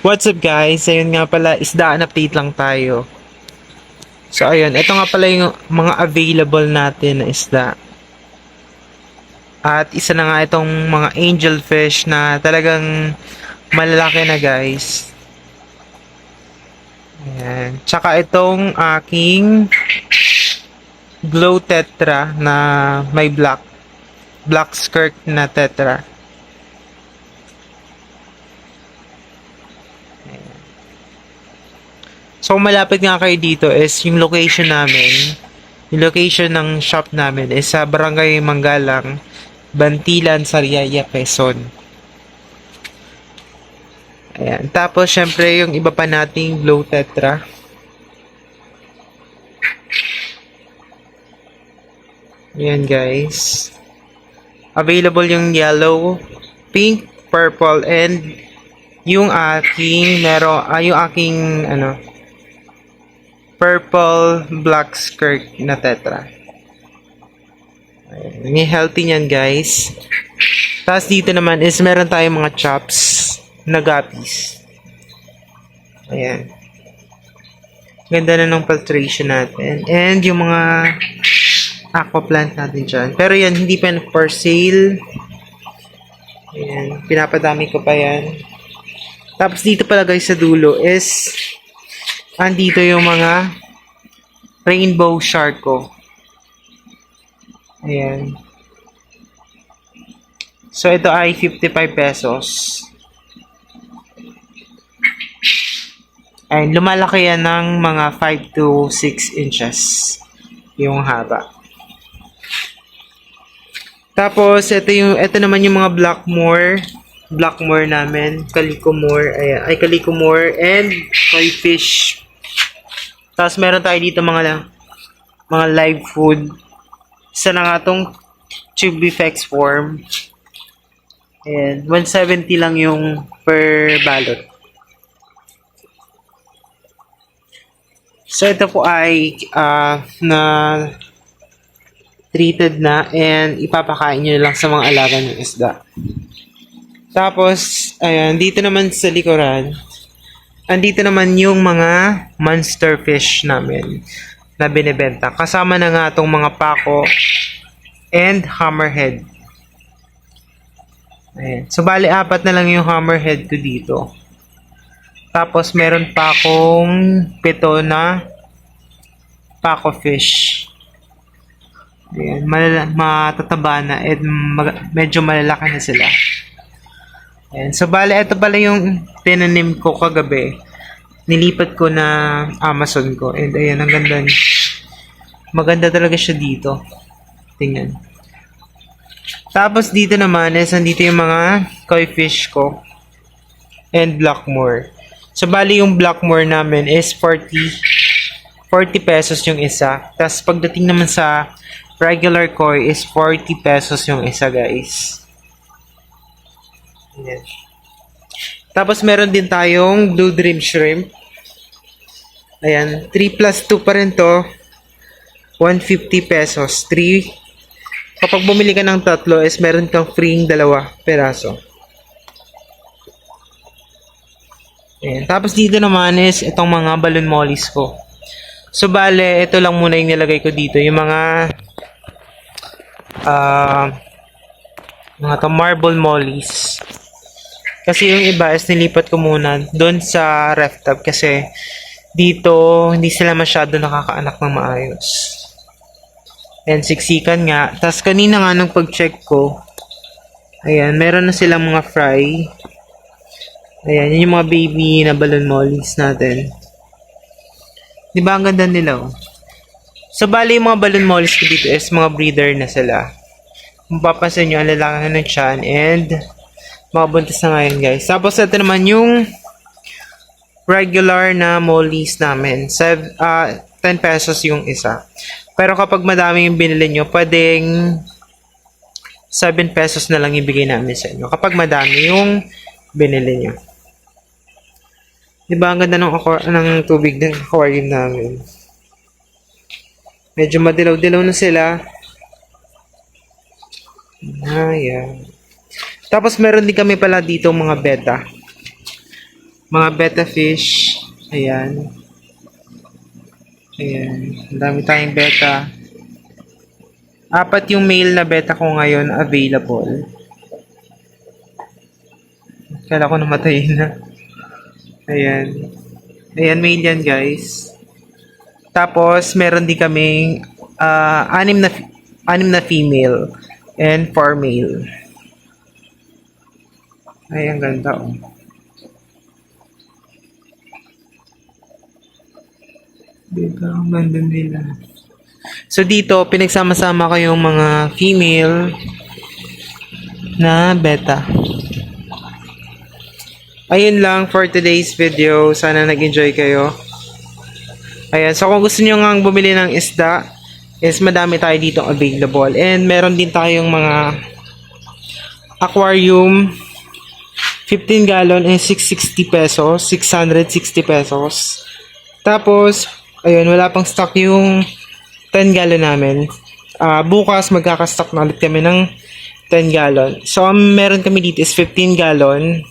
What's up guys? Ayun nga pala, isdaan update lang tayo. So ayun, ito nga pala yung mga available natin na isda. At isa na nga itong mga angelfish na talagang malalaki na guys. Ayan. Tsaka itong aking glow tetra na may black black skirt na tetra. So, malapit nga kayo dito is yung location namin. Yung location ng shop namin is sa Barangay Manggalang, Bantilan, Sariaya, Quezon. Ayan. Tapos, syempre, yung iba pa nating Glow Tetra. Ayan, guys. Available yung yellow, pink, purple, and yung aking, mero, ah, yung aking, ano, purple black skirt na tetra. Ayan. Yung healthy niyan, guys. Tapos dito naman is meron tayong mga chops na guppies. Ayan. Ganda na ng filtration natin. And yung mga aquaplant natin dyan. Pero yan, hindi pa for sale. Ayan. Pinapadami ko pa yan. Tapos dito pala guys sa dulo is andito yung mga rainbow shark ko. Ayan. So, ito ay 55 pesos. And lumalaki yan ng mga 5 to 6 inches yung haba. Tapos, ito yung ito naman yung mga Blackmore Blackmore namin, Calicomore, ayan, ay Calicomore and koi fish. Tapos meron tayo dito mga mga live food. Isa na nga tong Tubifex form. Ayan, 170 lang yung per balot. So ito po ay ah, na treated na and ipapakain nyo lang sa mga alaga ng isda. Tapos, ayan, dito naman sa likuran, andito naman yung mga monster fish namin na binibenta. Kasama na nga itong mga pako and hammerhead. Ayan. So, bali, apat na lang yung hammerhead ko dito. Tapos, meron pa akong pito na pako fish. Ayan, malala, matataba na and mag- medyo malalaki na sila. Ayan. So, bale, ito pala yung tinanim ko kagabi. Nilipat ko na Amazon ko. And ayan, ang ganda. Maganda talaga siya dito. Tingnan. Tapos dito naman is andito yung mga koi fish ko. And Blackmore. So, bali yung Blackmore namin is 40 40 pesos yung isa. Tapos pagdating naman sa regular koi is 40 pesos yung isa, guys. Ayan. Tapos meron din tayong Blue Dream Shrimp. Ayan, 3 plus 2 pa rin to. 150 pesos. 3. Kapag bumili ka ng tatlo is meron kang free dalawa peraso. Ayan. Tapos dito naman is itong mga balloon mollies ko. So bale, ito lang muna yung nilagay ko dito. Yung mga ah mga to marble mollies. Kasi yung iba is nilipat ko muna doon sa ref tab kasi dito hindi sila masyado nakakaanak ng maayos. And siksikan nga. Tapos kanina nga nung pag-check ko, ayan, meron na silang mga fry. Ayan, yun yung mga baby na balloon mollies natin. Di ba ang ganda nila oh? So bali yung mga balloon mollies ko dito is mga breeder na sila. Kung papansin nyo, ang lalaki ng tiyan and mga buntis na ngayon guys. Tapos ito naman yung regular na mollies namin. Sev, ah 10 pesos yung isa. Pero kapag madami yung binili nyo, pwedeng 7 pesos na lang ibigay namin sa inyo. Kapag madami yung binili nyo. Diba ang ganda ng, ng tubig ng aquarium namin. Medyo madilaw-dilaw na sila. Ayan. Tapos meron din kami pala dito mga beta. mga betta fish. Ayan. Ayan. Ang dami tayong beta. Apat yung male na beta ko ngayon available. Kala ko namatay na. Ayan. Ayan, male yan guys. Tapos, meron din kaming ah, anim na anim na female and four male. Ay, ang ganda oh. Diba? Ang ganda nila. So, dito, pinagsama-sama ko yung mga female na beta. Ayun lang for today's video. Sana nag-enjoy kayo. Ayan. So, kung gusto nyo nga bumili ng isda, is madami tayo dito available. And meron din tayong mga aquarium 15 gallon and 660 pesos, 660 pesos. Tapos, ayun, wala pang stock yung 10 gallon namin. Ah, bukas magkakastock na ulit kami ng 10 gallon. So, ang meron kami dito is 15 gallon,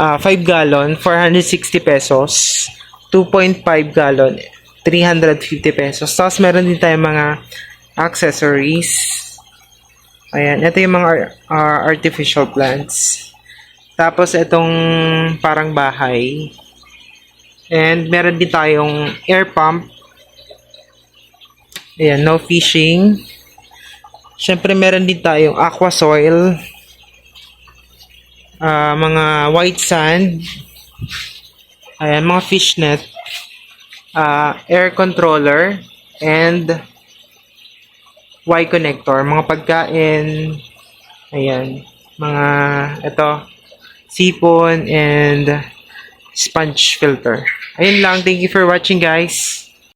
ah 5 gallon, 460 pesos, 2.5 gallon, 350 pesos. Tapos, meron din tayong mga accessories. Ayan, ito yung mga ah, artificial plants. Tapos, itong parang bahay. And meron din tayong air pump. Ayan, no fishing. Siyempre, meron din tayong aqua soil. Ah, mga white sand. Ayan, mga fish net. Ah, air controller. And Y connector. Mga pagkain. Ayan. Mga, ito, sipon and sponge filter. Ayun lang. Thank you for watching guys.